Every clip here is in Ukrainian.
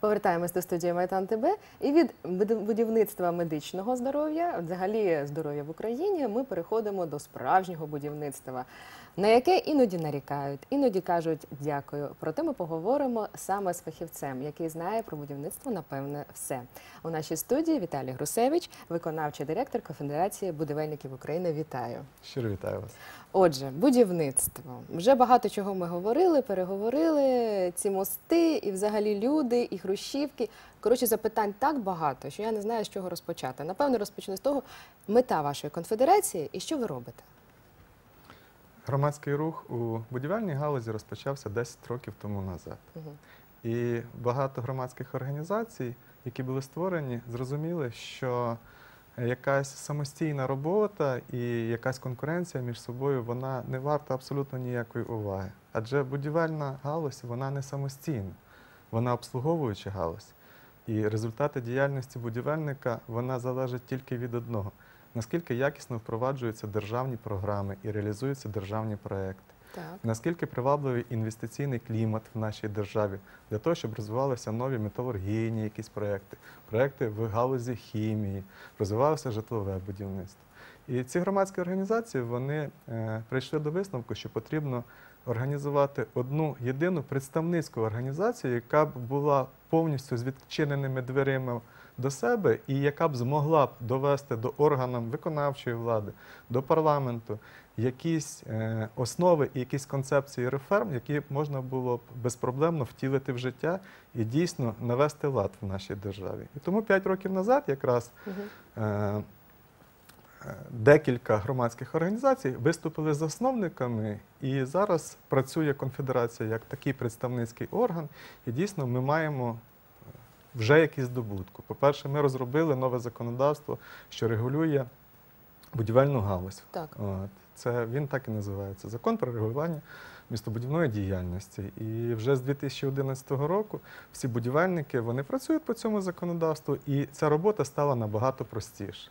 Повертаємось до студії Майтан ТБ. І від будівництва медичного здоров'я, взагалі здоров'я в Україні, ми переходимо до справжнього будівництва, на яке іноді нарікають, іноді кажуть дякую. Проте ми поговоримо саме з фахівцем, який знає про будівництво, напевне, все. У нашій студії Віталій Грусевич, виконавчий директор Конфедерації будівельників України. Вітаю. Щиро вітаю вас. Отже, будівництво. Вже багато чого ми говорили, переговорили. Ці мости, і взагалі люди, і хрущівки. Коротше, запитань так багато, що я не знаю, з чого розпочати. Напевно, розпочну з того, мета вашої конфедерації і що ви робите. Громадський рух у будівельній галузі розпочався 10 років тому назад. І багато громадських організацій, які були створені, зрозуміли, що якась самостійна робота і якась конкуренція між собою вона не варта абсолютно ніякої уваги. Адже будівельна галузь вона не самостійна, вона обслуговуюча галузь. І результати діяльності будівельника вона залежить тільки від одного: наскільки якісно впроваджуються державні програми і реалізуються державні проекти. Так. Наскільки привабливий інвестиційний клімат в нашій державі для того, щоб розвивалися нові металургійні якісь проекти, проекти в галузі хімії, розвивалося житлове будівництво. І ці громадські організації вони е, прийшли до висновку, що потрібно організувати одну єдину представницьку організацію, яка б була повністю з відчиненими дверима до себе і яка б змогла б довести до органам виконавчої влади, до парламенту якісь е, основи і якісь концепції реформ, які можна було б безпроблемно втілити в життя і дійсно навести лад в нашій державі. І тому 5 років назад якраз е, е, декілька громадських організацій виступили засновниками, і зараз працює конфедерація як такий представницький орган, і дійсно ми маємо. Вже якісь здобутку. По-перше, ми розробили нове законодавство, що регулює будівельну галузь. Так. От. Це він так і називається закон про регулювання містобудівної діяльності. І вже з 2011 року всі будівельники вони працюють по цьому законодавству, і ця робота стала набагато простіше.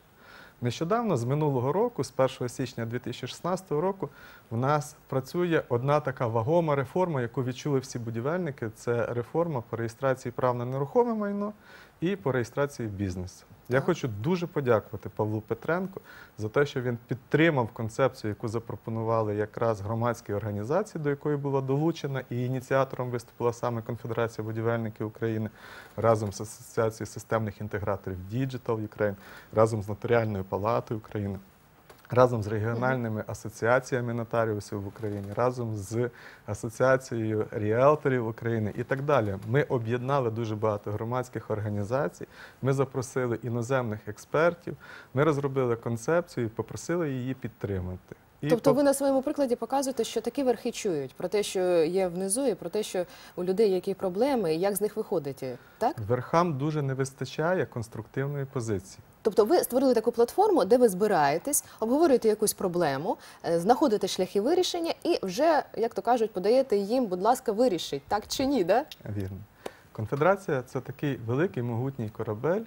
Нещодавно, з минулого року, з 1 січня 2016 року, в нас працює одна така вагома реформа, яку відчули всі будівельники. Це реформа по реєстрації прав на нерухоме майно і по реєстрації бізнесу. Я Так. хочу дуже подякувати Павлу Петренку за те, що він підтримав концепцію, яку запропонували якраз громадські організації, до якої була долучена, і ініціатором виступила саме Конфедерація будівельників України разом з Асоціацією системних інтеграторів Digital Ukraine, разом з Нотаріальною палатою України. Разом з регіональними асоціаціями нотаріусів в Україні, разом з асоціацією ріелторів України і так далі. Ми об'єднали дуже багато громадських організацій. Ми запросили іноземних експертів. Ми розробили концепцію і попросили її підтримати. І Тобто ви на своєму прикладі показуєте, що такі верхи чують про те, що є внизу, і про те, що у людей які проблеми, і як з них виходити, так? верхам дуже не вистачає конструктивної позиції. Тобто ви створили таку платформу, де ви збираєтесь, обговорюєте якусь проблему, е, знаходите шляхи вирішення і вже, як то кажуть, подаєте їм, будь ласка, вирішіть, так чи ні, да? Вірно. Конфедерація це такий великий могутній корабель,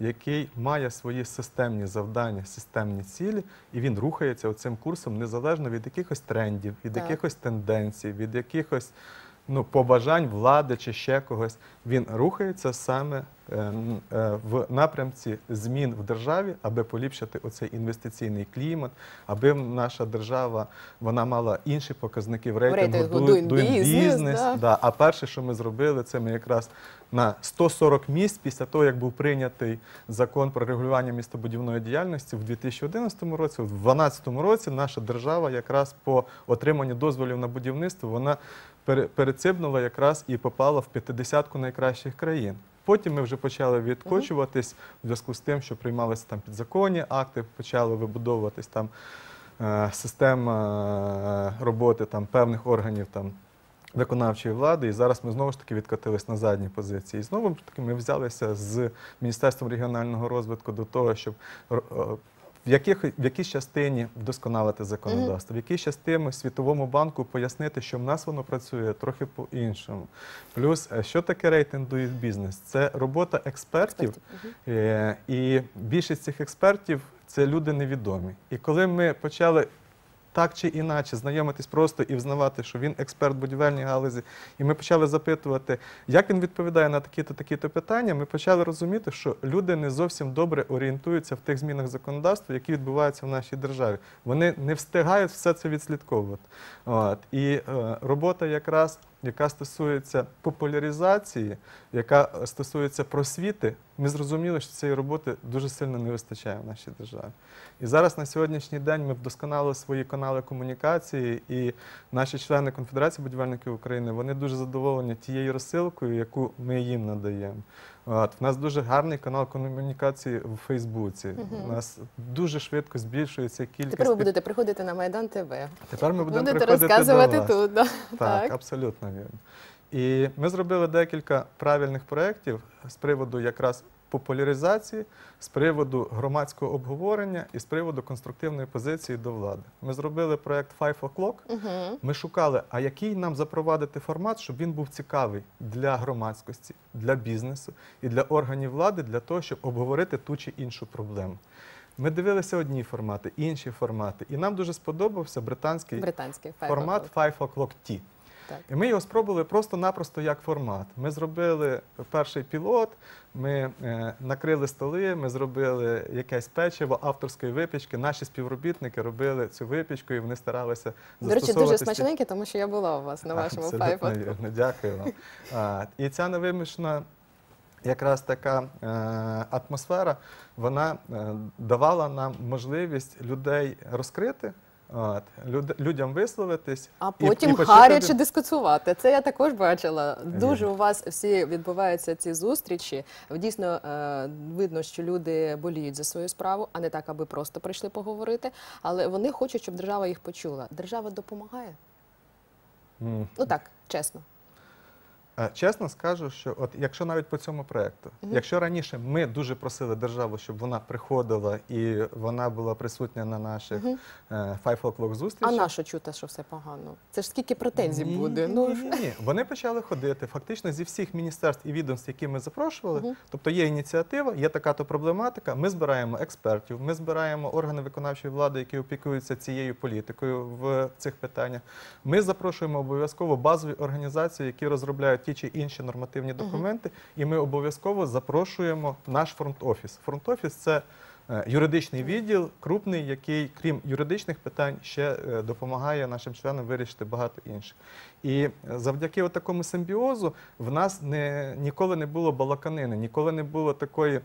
який має свої системні завдання, системні цілі, і він рухається цим курсом незалежно від якихось трендів, від Так. якихось тенденцій, від якихось ну, побажань влади чи ще когось. Він рухається саме в напрямці змін в державі, аби поліпшити оцей інвестиційний клімат, аби наша держава вона мала інші показники в рейтингу Doing Business, да. Да, а перше, що ми зробили, це ми якраз на 140 місць після того, як був прийнятий закон про регулювання містобудівної діяльності в 2011 році, в 2012 році наша держава якраз по отриманню дозволів на будівництво вона пере- перецибнула якраз і попала в 50-ку найкращих країн. Потім ми вже почали відкочуватись в зв'язку з тим, що приймалися там підзаконні акти, почали вибудовуватись там е, система е, роботи там певних органів там виконавчої влади, і зараз ми знову ж таки відкотились на задні позиції. І знову ж таки ми взялися з Міністерством регіонального розвитку до того, щоб е, в, яких, в якій частині вдосконалити законодавство, в якій частині Світовому банку пояснити, що в нас воно працює трохи по-іншому. Плюс, е, що таке рейтинг Business? Це робота експертів, Мгм. Е, І більшість цих експертів це люди невідомі. І коли ми почали так чи іначе знайомитись просто і взнавати, що він експерт будівельній галузі. І ми почали запитувати, як він відповідає на такі-то такі-то питання. Ми почали розуміти, що люди не зовсім добре орієнтуються в тих змінах законодавства, які відбуваються в нашій державі. Вони не встигають все це відслідковувати. От. І е, робота якраз. Яка стосується популяризації, яка стосується просвіти, ми зрозуміли, що цієї роботи дуже сильно не вистачає в нашій державі. І зараз на сьогоднішній день ми вдосконали свої канали комунікації, і наші члени Конфедерації будівельників України вони дуже задоволені тією розсилкою, яку ми їм надаємо. От, в нас дуже гарний канал комунікації в Фейсбуці. У нас дуже швидко збільшується кількість. Тепер ви будете приходити на Майдан ТВ. Тепер ми будемо Будете приходити розказувати до вас. тут. Да. Так, абсолютно вірно. І ми зробили декілька правильних проєктів з приводу якраз популяризації, з приводу громадського обговорення і з приводу конструктивної позиції до влади. Ми зробили проєкт Five O'Clock. Угу. Ми шукали, а який нам запровадити формат, щоб він був цікавий для громадськості, для бізнесу і для органів влади, для того, щоб обговорити ту чи іншу проблему. Ми дивилися одні формати, інші формати, і нам дуже сподобався британський Британський формат. Five O'Clock Tea. Так. І ми його спробували просто-напросто як формат. Ми зробили перший пілот, ми е, накрили столи, ми зробили якесь печиво авторської випічки. Наші співробітники робили цю випічку і вони старалися До речі, дуже смачненьке, тому що я була у вас на вашому O'Clock. вірно. Дякую вам. А, і ця невимушена якраз така е, атмосфера, вона е, давала нам можливість людей розкрити. От, люд, людям висловитись А і- і потім почути гаряче від- Це я також бачила. Дуже у вас всі відбуваються ці зустрічі. Дійсно е, видно, що люди боліють за свою справу, а не так, аби просто прийшли поговорити. Але вони хочуть, щоб держава їх почула. Держава допомагає. Mm. Ну так, чесно. Чесно скажу, що от якщо навіть по цьому проекту, Мгм. якщо раніше ми дуже просили державу, щоб вона приходила і вона була присутня на наших Мгм. е, Five O'Clock А зустрічах. на що чути, що все погано? Це ж скільки претензій Ні, буде. Ні, ну ні, ні. Вони почали ходити фактично зі всіх міністерств і відомств, які ми запрошували. Мгм. Тобто є ініціатива, є така то проблематика. Ми збираємо експертів, ми збираємо органи виконавчої влади, які опікуються цією політикою в цих питаннях. Ми запрошуємо обов'язково базові організації, які розробляють ті чи інші нормативні документи, і ми обов'язково запрошуємо наш фронт-офіс. Фронт-офіс це е, юридичний відділ, крупний, який, крім юридичних питань, ще е, допомагає нашим членам вирішити багато інших. І е, завдяки такому симбіозу в нас не, ніколи не було балаканини, ніколи не було такої.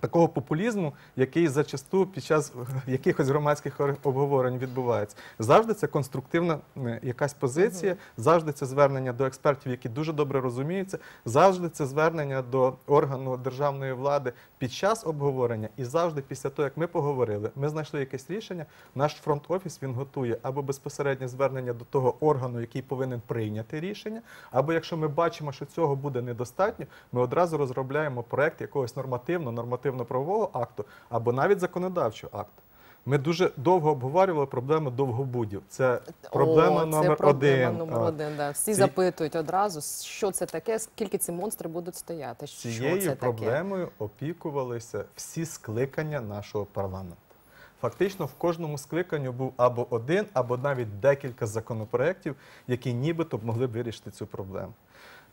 Такого популізму, який зачасту під час якихось громадських обговорень відбувається, завжди це конструктивна якась позиція, завжди це звернення до експертів, які дуже добре розуміються, завжди це звернення до органу державної влади під час обговорення, і завжди після того, як ми поговорили, ми знайшли якесь рішення. Наш фронт-офіс він готує або безпосереднє звернення до того органу, який повинен прийняти рішення, або якщо ми бачимо, що цього буде недостатньо, ми одразу розробляємо проект якогось нормативно, нормативно-правового акту або навіть законодавчого акту. Ми дуже довго обговорювали проблему довгобудів. Це проблема О, номер це проблема один. номер один. Да. Всі Ці- запитують одразу, що це таке, скільки ці монстри будуть стояти. Що це Цією таке? проблемою опікувалися всі скликання нашого парламенту. Фактично, в кожному скликанню був або один, або навіть декілька законопроєктів, які нібито б могли б вирішити цю проблему.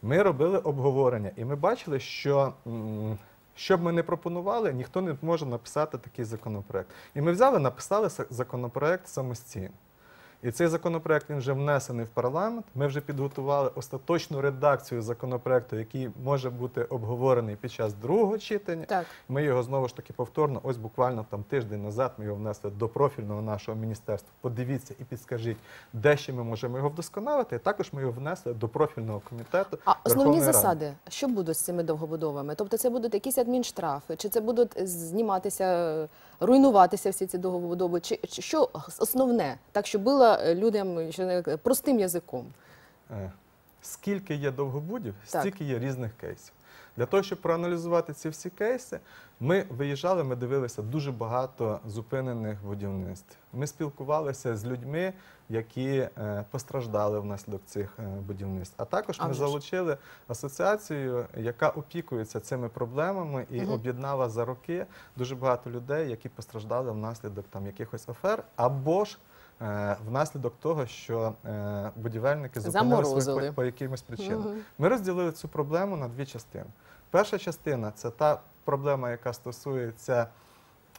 Ми робили обговорення, і ми бачили, що м, що б ми не пропонували, ніхто не може написати такий законопроект. І ми взяли, написали са- законопроект самостійно. І цей законопроект він вже внесений в парламент. Ми вже підготували остаточну редакцію законопроекту, який може бути обговорений під час другого читання. Так. Ми його знову ж таки повторно, ось буквально там тиждень назад ми його внесли до профільного нашого міністерства. Подивіться і підскажіть, де ще ми можемо його вдосконалити. І також ми його внесли до профільного комітету. А основні Верховної Ради. засади, що будуть з цими довгобудовами? Тобто це будуть якісь адмінштрафи, чи це будуть зніматися, руйнуватися всі ці довгобудови? Чи, що основне, так щоб було людям що не, простим язиком? Е, Скільки є довгобудів, Так. стільки є різних кейсів. Для того, щоб проаналізувати ці всі кейси, ми виїжджали, ми дивилися дуже багато зупинених будівництв. Ми спілкувалися з людьми, які е, постраждали внаслідок цих е, будівництв. А також ми вже залучили асоціацію, яка опікується цими проблемами і об'єднала за роки дуже багато людей, які постраждали внаслідок там якихось афер, або ж е, внаслідок того, що е, будівельники зупинили свої по, якимось причинам. Ми розділили цю проблему на дві частини. Перша частина це та проблема, яка стосується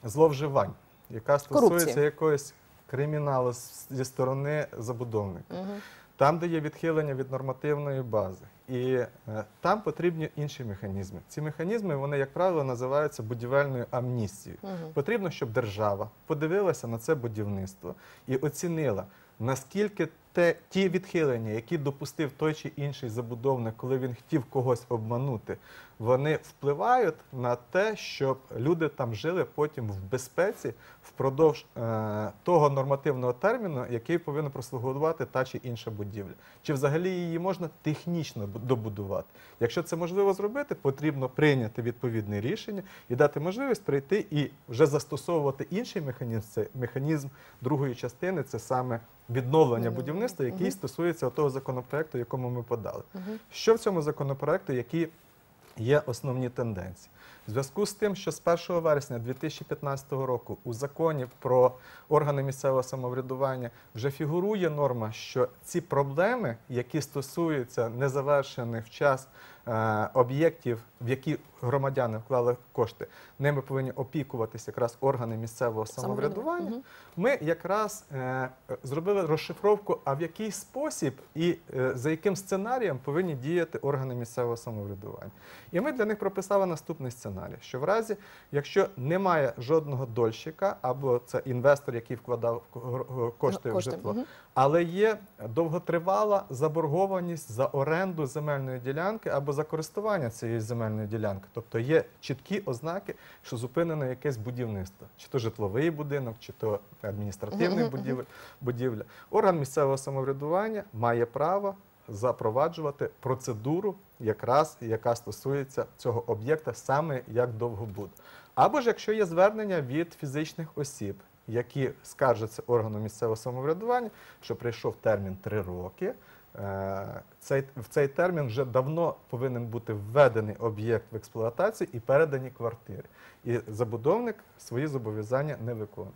зловживань, яка стосується Корупції. якогось криміналу зі сторони забудовника. Мгм. Там, де є відхилення від нормативної бази. І е, там потрібні інші механізми. Ці механізми, вони, як правило, називаються будівельною амністією. Потрібно, щоб держава подивилася на це будівництво і оцінила, наскільки те, ті відхилення, які допустив той чи інший забудовник, коли він хотів когось обманути, вони впливають на те, щоб люди там жили потім в безпеці впродовж е, того нормативного терміну, який повинна прослугувати та чи інша будівля. Чи взагалі її можна технічно добудувати? Якщо це можливо зробити, потрібно прийняти відповідне рішення і дати можливість прийти і вже застосовувати інший механізм. Це механізм другої частини, це саме відновлення будівництва, який Мгм. стосується того законопроекту, якому ми подали. Мгм. Що в цьому законопроекту, які є основні тенденції? В зв'язку з тим, що з 1 вересня 2015 року у законі про органи місцевого самоврядування вже фігурує норма, що ці проблеми, які стосуються незавершених в час об'єктів, в які громадяни вклали кошти, ними повинні опікуватися якраз органи місцевого самоврядування. Ми якраз е, зробили розшифровку, а в який спосіб і е, за яким сценарієм повинні діяти органи місцевого самоврядування. І ми для них прописали наступний сценарій: що в разі, якщо немає жодного дольщика, або це інвестор, який вкладав ко- кошти в житло. Але є довготривала заборгованість за оренду земельної ділянки або за користування цієї земельної ділянки. Тобто є чіткі ознаки, що зупинено якесь будівництво, чи то житловий будинок, чи то адміністративний будівля. Орган місцевого самоврядування має право запроваджувати процедуру, якраз яка стосується цього об'єкта саме як довгобуд. Або ж якщо є звернення від фізичних осіб, які скаржаться органу місцевого самоврядування, що прийшов термін три роки. е, Цей, в цей термін вже давно повинен бути введений об'єкт в експлуатацію і передані квартири. І забудовник свої зобов'язання не виконує.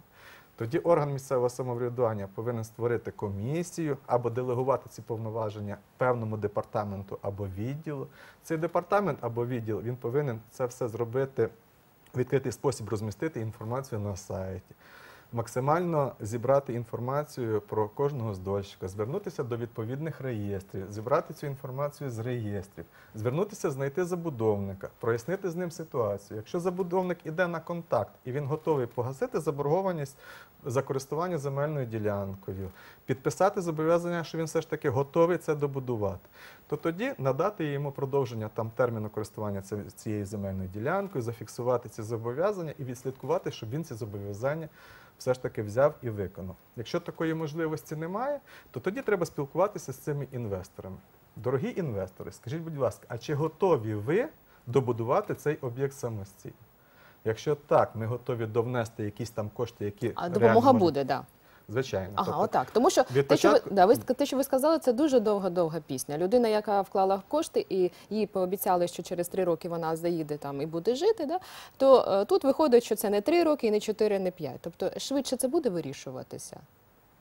Тоді орган місцевого самоврядування повинен створити комісію або делегувати ці повноваження певному департаменту або відділу. Цей департамент або відділ він повинен це все зробити в відкритий спосіб, розмістити інформацію на сайті. Максимально зібрати інформацію про кожного з дольщика, звернутися до відповідних реєстрів, зібрати цю інформацію з реєстрів, звернутися, знайти забудовника, прояснити з ним ситуацію. Якщо забудовник іде на контакт і він готовий погасити заборгованість за користування земельною ділянкою, підписати зобов'язання, що він все ж таки готовий це добудувати, то тоді надати йому продовження там терміну користування цією земельною ділянкою, зафіксувати ці зобов'язання і відслідкувати, щоб він ці зобов'язання все ж таки взяв і виконав. Якщо такої можливості немає, то тоді треба спілкуватися з цими інвесторами. Дорогі інвестори, скажіть, будь ласка, а чи готові ви добудувати цей об'єкт самостійно? Якщо так, ми готові довнести якісь там кошти, які А реально допомога можна- буде, да. Звичайно. Ага, Тобто отак. Тому що те, те, що ви, початку- да, ви, те, що ви сказали, це дуже довга-довга пісня. Людина, яка вклала кошти і їй пообіцяли, що через три роки вона заїде там і буде жити, да, то е, тут виходить, що це не три роки, і не чотири, не п'ять. Тобто швидше це буде вирішуватися,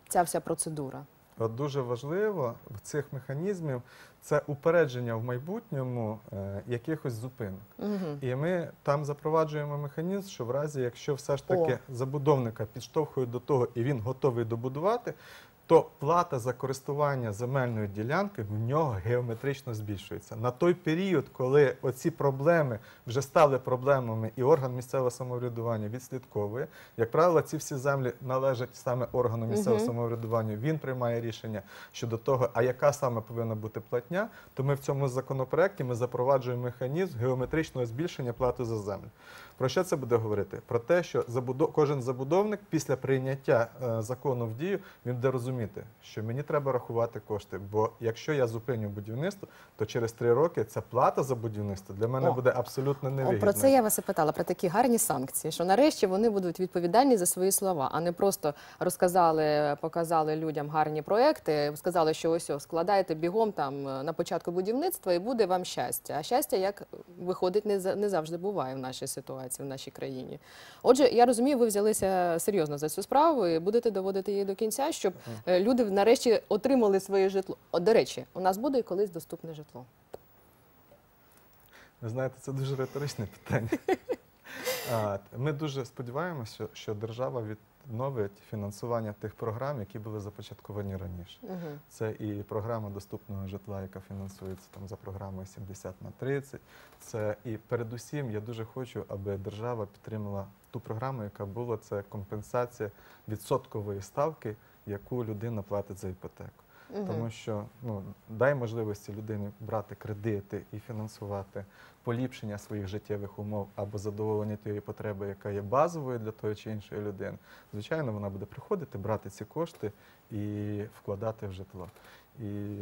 ця вся процедура. От дуже важливо в цих механізмів це упередження в майбутньому е, якихось зупинок. Угу. І ми там запроваджуємо механізм, що в разі, якщо все ж таки О. забудовника підштовхують до того і він готовий добудувати, то плата за користування земельною ділянкою в нього геометрично збільшується. На той період, коли оці проблеми вже стали проблемами, і орган місцевого самоврядування відслідковує, як правило, ці всі землі належать саме органу місцевого самоврядування. Він приймає рішення щодо того, а яка саме повинна бути платня. То ми в цьому законопроекті ми запроваджуємо механізм геометричного збільшення плати за землю. Про що це буде говорити? Про те, що забудов... кожен забудовник після прийняття е, закону в дію він буде розуміти, що мені треба рахувати кошти, бо якщо я зупиню будівництво, то через три роки ця плата за будівництво для мене О. буде абсолютно О, невигідною. Про це я вас і питала, про такі гарні санкції, що нарешті вони будуть відповідальні за свої слова, а не просто розказали, показали людям гарні проекти, сказали, що ось ось, складайте бігом там е, на початку будівництва і буде вам щастя. А щастя, як виходить, не завжди буває в нашій ситуації, в нашій країні. Отже, я розумію, ви взялися серйозно за цю справу і будете доводити її до кінця, щоб е, люди нарешті отримали своє житло. От, до речі, у нас буде і колись доступне житло. Ви знаєте, це дуже риторичне питання. Ми дуже сподіваємося, що, держава держава відновить фінансування тих програм, які були започатковані раніше. Угу. Це і програма доступного житла, яка фінансується там за програмою 70 на 30. Це і передусім я дуже хочу, аби держава підтримала ту програму, яка була це компенсація відсоткової ставки, яку людина платить за іпотеку. Тому що ну дай можливості людині брати кредити і фінансувати поліпшення своїх життєвих умов або задоволення тієї потреби, яка є базовою для тої чи іншої людини. Звичайно, вона буде приходити, брати ці кошти і вкладати в житло. І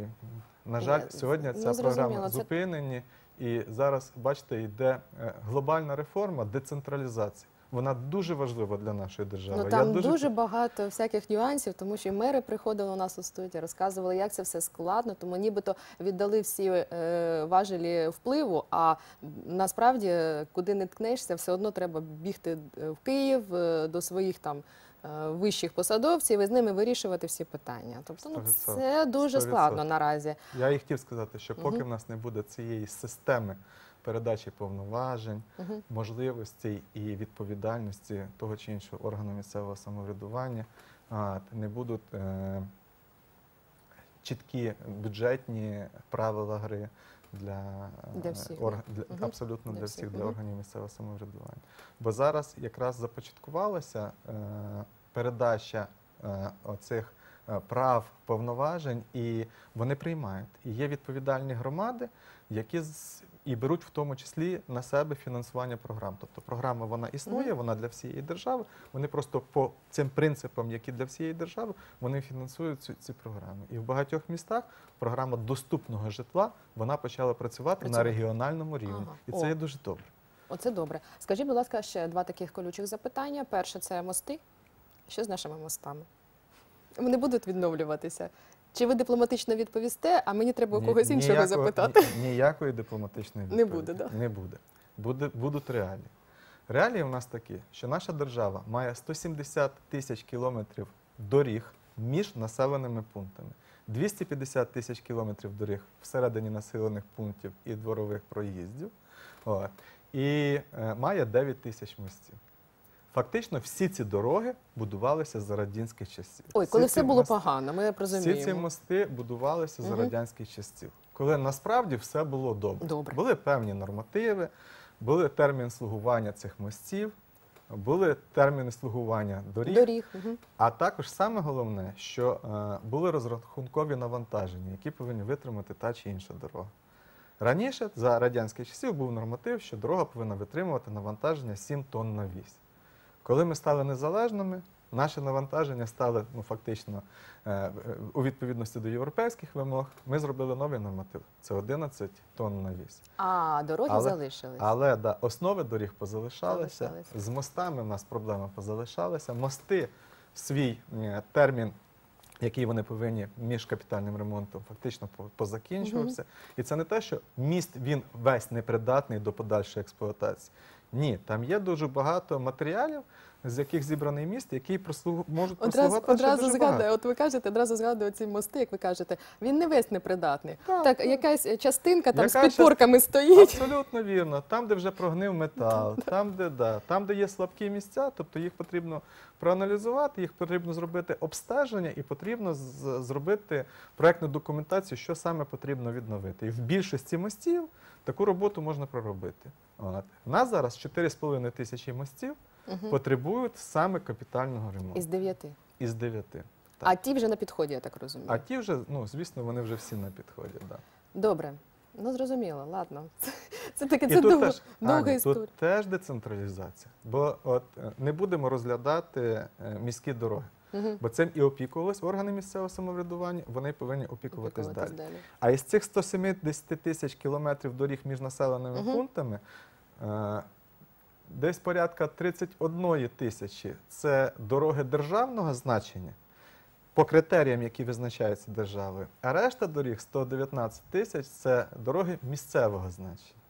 на жаль, сьогодні ця програма зупинені, і зараз, бачите, йде е, глобальна реформа децентралізації. Вона дуже важлива для нашої держави. Ну Я там дуже... багато всяких нюансів, тому що і мери приходили у нас у студію, розказували, як це все складно, тому нібито віддали всі е, важелі впливу. А насправді, куди не ткнешся, все одно треба бігти е, в Київ е, до своїх там. е, Вищих посадовців і з ними вирішувати всі питання. Тобто, ну це дуже 100%. складно наразі. Я і хотів сказати, що поки Мгм. в нас не буде цієї системи передачі повноважень, Мгм. можливостей і відповідальності того чи іншого органу місцевого самоврядування, не будуть е, чіткі бюджетні правила гри для, е, Для всіх, орг- для Мгм. абсолютно Для для, всіх, всіх, для органів місцевого самоврядування. Бо зараз якраз започаткувалася е, передача е, оцих е, прав, повноважень, і вони приймають. І є відповідальні громади, які з- і беруть в тому числі на себе фінансування програм. Тобто програма вона існує, вона для всієї держави. Вони просто по цим принципам, які для всієї держави, вони фінансують ці, ці програми. І в багатьох містах програма доступного житла вона почала працювати, Працювати. на регіональному рівні. Ага. І О. це є дуже добре. Оце добре. Скажіть, будь ласка, ще два таких колючих запитання. Перше це мости. Що з нашими мостами? Вони будуть відновлюватися? Чи ви дипломатично відповісте, а мені треба у когось іншого ніякого- запитати? ні- ніякої дипломатичної Не відповіді. буде, да? Не буде. буде. Будуть реалії. Реалії у нас такі, що наша держава має 170 тисяч кілометрів доріг між населеними пунктами, 250 тисяч кілометрів доріг всередині населених пунктів і дворових проїздів. І е, має 9 тисяч мостів. Фактично, всі ці дороги будувалися за радянських часів. Ой, коли все було мости- погано, ми розуміємо. всі ці мости будувалися за радянських часів, коли насправді все було добре. Добре. Були певні нормативи, були термін слугування цих мостів, були терміни слугування доріг, Доріг. Мгм. а також саме головне, що е, були розрахункові навантаження, які повинні витримати та чи інша дорога. Раніше, за радянських часів, був норматив, що дорога повинна витримувати навантаження 7 тонн на вісь. Коли ми стали незалежними, наші навантаження стали ну, фактично е, у відповідності до європейських вимог. Ми зробили новий норматив це 11 тонн на вісь. А дороги Але- залишились. Але да, основи доріг позалишалися. Залишалися. З мостами в нас проблема позалишалася. Мости свій е, термін, який вони повинні між капітальним ремонтом, фактично по- позакінчувався. І це не те, що міст він весь непридатний до подальшої експлуатації. Ні, там є дуже багато матеріалів, з яких зібраний міст, які прослугу- можуть Одразу, одразу згадую, от ви кажете, одразу згадую ці мости, як ви кажете, він не весь непридатний. Так, Так, так. якась частинка там Яка з підпорками стоїть. Абсолютно вірно. Там, де вже прогнив метал, там, де да, там, де є слабкі місця, тобто їх потрібно проаналізувати, їх потрібно зробити обстеження і потрібно зробити проектну документацію, що саме потрібно відновити. І в більшості мостів таку роботу можна проробити. От. У нас зараз 4,5 тисячі мостів угу. потребують саме капітального ремонту Із дев'яти. із дев'яти. А ті вже на підході, я так розумію. А ті вже, ну звісно, вони вже всі на підході. Да. Добре. Ну зрозуміло, ладно. Це, таке це довга історія. тут теж децентралізація. Бо от е, не будемо розглядати е, міські дороги. Мгм. Бо цим і опікувались органи місцевого самоврядування, вони повинні опікуватись Опікуватись далі. далі. А із цих 170 тисяч кілометрів доріг між населеними Мгм. пунктами е, десь порядка 31 тисячі це дороги державного значення по критеріям, які визначаються державою. А решта доріг 119 тисяч це дороги місцевого значення.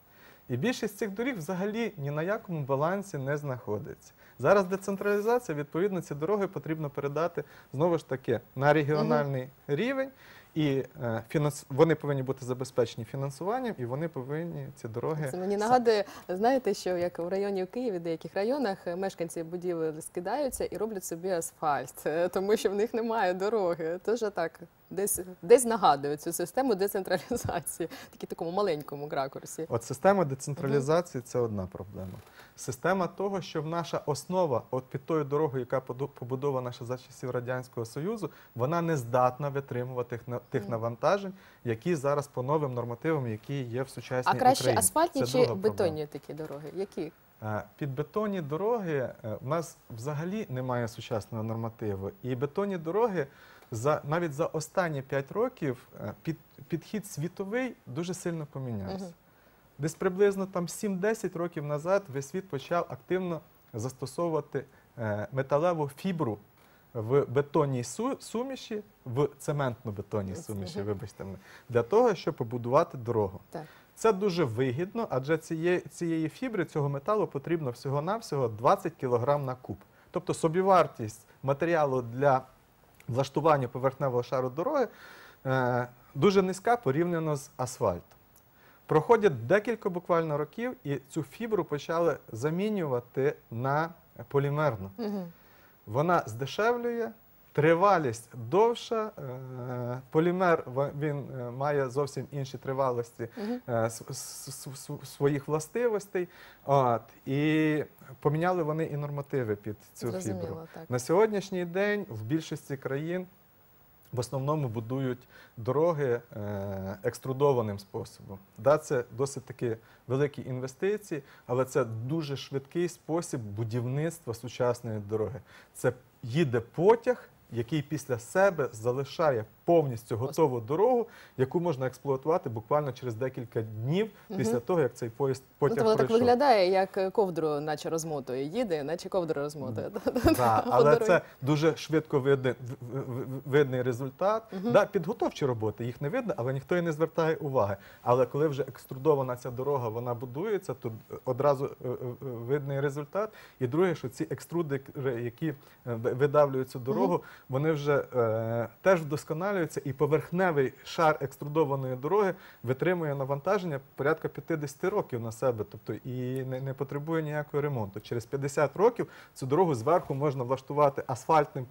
І більшість цих доріг взагалі ні на якому балансі не знаходиться. Зараз децентралізація, відповідно, ці дороги потрібно передати знову ж таки на регіональний рівень, і е, фінанс... вони повинні бути забезпечені фінансуванням, і вони повинні ці дороги. Це мені нагадує, знаєте, що як в районі в Києві, в деяких районах е, мешканці будівель скидаються і роблять собі асфальт, е, тому що в них немає дороги. Тож так, десь десь нагадує цю систему децентралізації, такі такому маленькому ракурсі. От система децентралізації це одна проблема. Система того, що наша основа, от під тою дорогою, яка побудована ще за часів Радянського Союзу, вона не здатна витримувати тих, навантажень, які зараз по новим нормативам, які є в сучасній А краще Україні. асфальтні Це чи бетонні такі дороги? Які? Е, Під бетонні дороги е, в нас взагалі немає сучасного нормативу. І бетонні дороги за навіть за останні 5 років е, під, підхід світовий дуже сильно помінявся. Мгм. Десь приблизно там 7-10 років назад весь світ почав активно застосовувати металеву фібру в бетонній суміші, в цементно-бетонній суміші, вибачте мене, для того, щоб побудувати дорогу. Так. Це дуже вигідно, адже цієї, цієї фібри, цього металу потрібно всього-навсього 20 кг на куб. Тобто собівартість матеріалу для влаштування поверхневого шару дороги е, дуже низька порівняно з асфальтом. Проходять декілька буквально років, і цю фібру почали замінювати на полімерну. Угу. Вона здешевлює, тривалість довша. е, Полімер він е, має зовсім інші тривалості е, своїх властивостей. От, і поміняли вони і нормативи під цю фібру. Так. На сьогоднішній день в більшості країн в основному будують дороги е, екструдованим способом. Да, це досить таки великі інвестиції, але це дуже швидкий спосіб будівництва сучасної дороги. Це їде потяг, який після себе залишає повністю готову дорогу, яку можна експлуатувати буквально через декілька днів після того, як цей поїзд Ну, потяг то воно так виглядає, як ковдру, наче розмотує. Їде, наче ковдру розмотує. Да, але це дуже швидко види- в- в- в- видний результат. Да, підготовчі роботи їх не видно, але ніхто і не звертає уваги. Але коли вже екструдована ця дорога, вона будується, то одразу е, е, видний результат. І друге, що ці екструдери, які е, ви- видавлюють цю дорогу, вони вже е, теж вдосконалюються, і поверхневий шар екструдованої дороги витримує навантаження порядка 50 років на себе, тобто і не, не потребує ніякого ремонту. Через 50 років цю дорогу зверху можна влаштувати асфальтним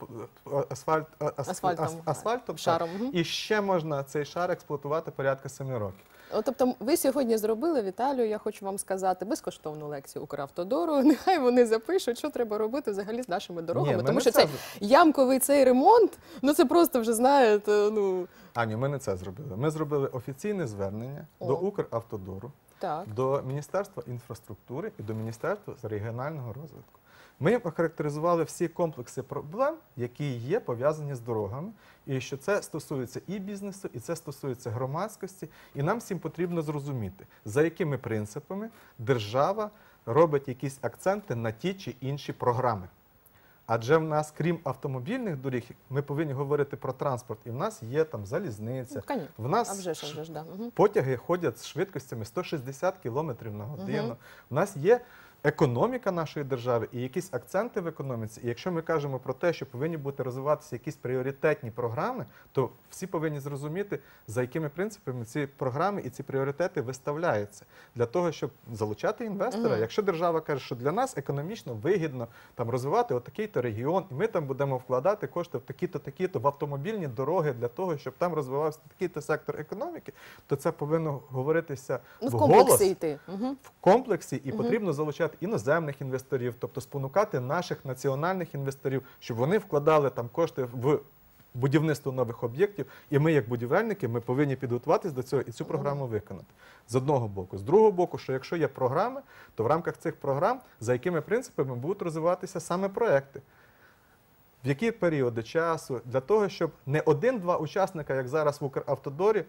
е, асфальт, ас- Асфальтом. ас- асфальтом. Шаром. Мгм. і ще можна цей шар експлуатувати порядка 7 років. От, тобто, ви сьогодні зробили Віталію, я хочу вам сказати, безкоштовну лекцію Укравтодору. Нехай вони запишуть, що треба робити взагалі з нашими дорогами. ми тому що це цей ямковий цей ремонт, ну це просто вже знаєте, ну Аню, ми не це зробили. Ми зробили офіційне звернення О. до Укравтодору, так. до Міністерства інфраструктури і до Міністерства регіонального розвитку. Ми охарактеризували всі комплекси проблем, які є пов'язані з дорогами, і що це стосується і бізнесу, і це стосується громадськості. І нам всім потрібно зрозуміти, за якими принципами держава робить якісь акценти на ті чи інші програми. Адже в нас, крім автомобільних доріг, ми повинні говорити про транспорт, і в нас є там залізниця. Ну. В нас вже вже да. Угу. Потяги ходять з швидкостями 160 км на годину. У нас є економіка нашої держави і якісь акценти в економіці. І якщо ми кажемо про те, що повинні бути розвиватися якісь пріоритетні програми, то всі повинні зрозуміти, за якими принципами ці програми і ці пріоритети виставляються для того, щоб залучати інвестора. Мгм. Якщо держава каже, що для нас економічно вигідно там розвивати отакий-то регіон, і ми там будемо вкладати кошти в такі-то, такі-то в автомобільні дороги для того, щоб там розвивався такий-то сектор економіки, то це повинно говоритися Ну, в в комплексі голос йти. Угу. в комплексі, і Мгм. потрібно залучати іноземних інвесторів, тобто спонукати наших національних інвесторів, щоб вони вкладали там кошти в будівництво нових об'єктів. І ми, як будівельники, ми повинні підготуватись до цього і цю програму виконати з одного боку. З другого боку, що якщо є програми, то в рамках цих програм за якими принципами будуть розвиватися саме проекти. в які періоди часу, для того, щоб не один-два учасника, як зараз в Укравтодорі,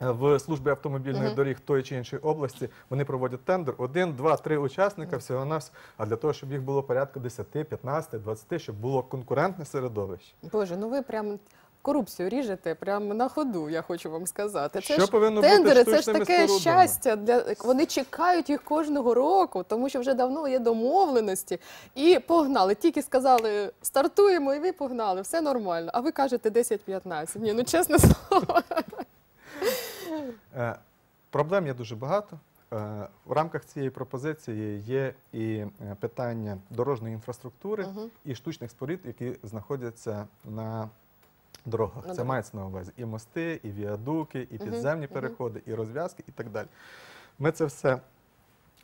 в службі автомобільних доріг тої чи іншої області, вони проводять тендер, один, два, три учасника всього нас, а для того, щоб їх було порядка 10, 15, 20, щоб було конкурентне середовище. Боже, ну ви прям корупцію ріжете прямо на ходу, я хочу вам сказати. Це Що ж повинно тендери, бути це ж таке спорудами? щастя. Для вони чекають їх кожного року, тому що вже давно є домовленості. І погнали. Тільки сказали, стартуємо, і ви погнали, все нормально. А ви кажете 10-15. Ні, ну чесне слово. Е, Проблем є дуже багато. Е, В рамках цієї пропозиції є і е, питання дорожньої інфраструктури і штучних споруд, які знаходяться на дорогах. Це мається на увазі і мости, і віадуки, і підземні переходи, і розв'язки, і так далі. Ми це все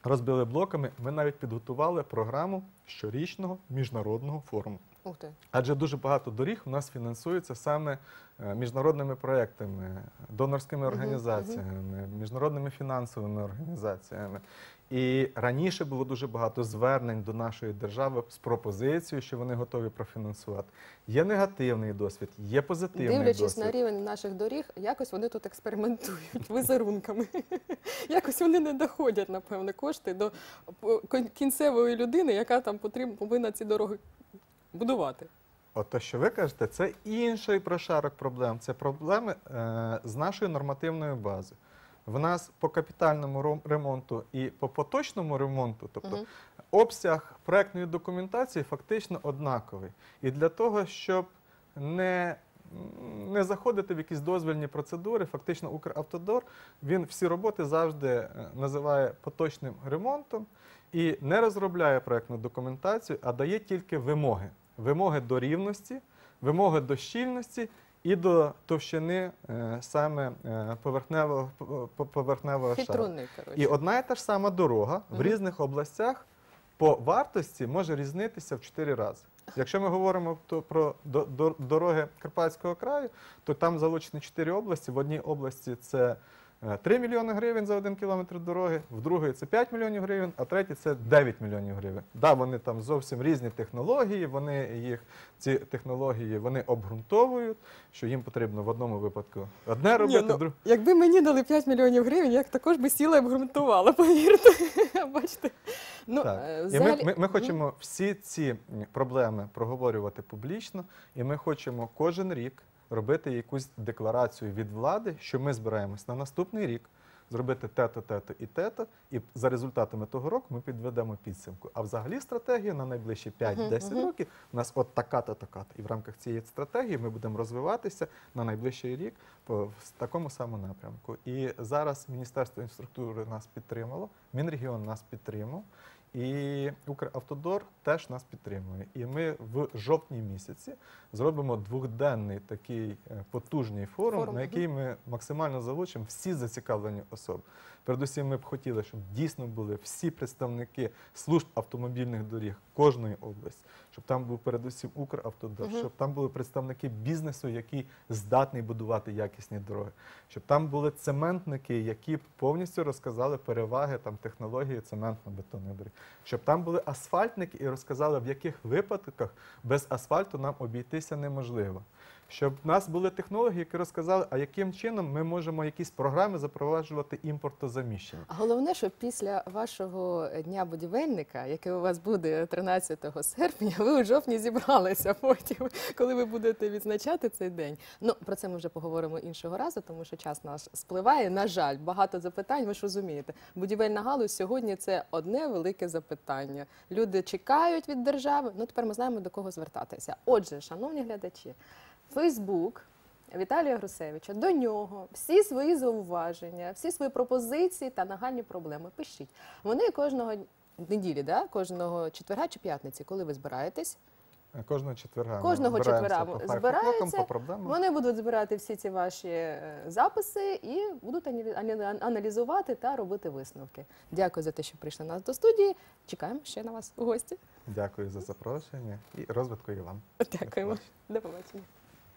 розбили блоками. Ми навіть підготували програму щорічного міжнародного форуму. Ух ти. Адже дуже багато доріг у нас фінансується саме е, міжнародними проектами, донорськими організаціями, міжнародними фінансовими організаціями. І раніше було дуже багато звернень до нашої держави з пропозицією, що вони готові профінансувати. Є негативний досвід, є позитивний Дивлячись досвід. на рівень наших доріг, якось вони тут експериментують візерунками. Якось вони не доходять, напевне, кошти до е, кінцевої людини, яка там потрібна повинна ці дороги будувати. От те, що ви кажете, це інший прошарок проблем. Це проблеми е, з нашою нормативною базою. В нас по капітальному ремонту і по поточному ремонту, тобто обсяг проектної документації фактично однаковий. І для того, щоб не, не заходити в якісь дозвільні процедури, фактично Укравтодор він всі роботи завжди е, називає поточним ремонтом і не розробляє проектну документацію, а дає тільки вимоги. Вимоги до рівності, вимоги до щільності і до товщини е, саме е, поверхневого, по- поверхневого шару. Коротше. І одна і та ж сама дорога в різних областях по вартості може різнитися в 4 рази. Якщо ми говоримо то про до- до- дороги Карпатського краю, то там залучені 4 області. В одній області це 3 мільйони гривень за один кілометр дороги, в другої це 5 мільйонів гривень, а третій це 9 мільйонів гривень. Да, вони там зовсім різні технології, вони їх, ці технології вони обґрунтовують, що їм потрібно в одному випадку одне Ні, робити, ну, в друг- Якби мені дали 5 мільйонів гривень, я також би сіла і обґрунтувала, повірте. Бачите? Ну, Так. е, І ми, ми, ми хочемо всі ці проблеми проговорювати публічно, і ми хочемо кожен рік робити якусь декларацію від влади, що ми збираємось на наступний рік. Зробити те-то, те-то і те-то, і за результатами того року ми підведемо підсумку. А взагалі стратегія на найближчі 5-10 Мгм, мгм. років у нас от така-то, така-то. І в рамках цієї стратегії ми будемо розвиватися на найближчий рік в такому самому напрямку. І зараз Міністерство інфраструктури нас підтримало, Мінрегіон нас підтримав. І Укравтодор теж нас підтримує. І ми в жовтні місяці зробимо двохденний такий е, потужний форум, Форум, на який ми максимально залучимо всі зацікавлені особи. Передусім, ми б хотіли, щоб дійсно були всі представники служб автомобільних доріг кожної області, щоб там був передусім Укравтодор, Мгм. щоб там були представники бізнесу, який здатний будувати якісні дороги, щоб там були цементники, які повністю розказали переваги там технології цементно-бетонної дороги, щоб там були асфальтники і розказали, в яких випадках без асфальту нам обійтися неможливо. Щоб в нас були технології, які розказали, а яким чином ми можемо якісь програми запроваджувати імпортозаміщення. Головне, що після вашого дня будівельника, який у вас буде 13 серпня, ви у жовтні зібралися потім, коли ви будете відзначати цей день. Ну про це ми вже поговоримо іншого разу, тому що час наш спливає. На жаль, багато запитань. Ви ж розумієте, будівельна галузь сьогодні це одне велике запитання. Люди чекають від держави. Ну тепер ми знаємо до кого звертатися. Отже, шановні глядачі, Фейсбук. Віталія Грусевича до нього всі свої зауваження, всі свої пропозиції та нагальні проблеми пишіть. Вони кожного неділі, да? кожного четверга чи п'ятниці, коли ви збираєтесь, Кожного четверга. Кожного четверга по збираються, по проблемам. вони будуть збирати всі ці ваші е, записи і будуть аналізувати та робити висновки. Дякую за те, що прийшли нас до студії. Чекаємо ще на вас у гості. Дякую за запрошення і розвитку і вам. Дякуємо. До побачення.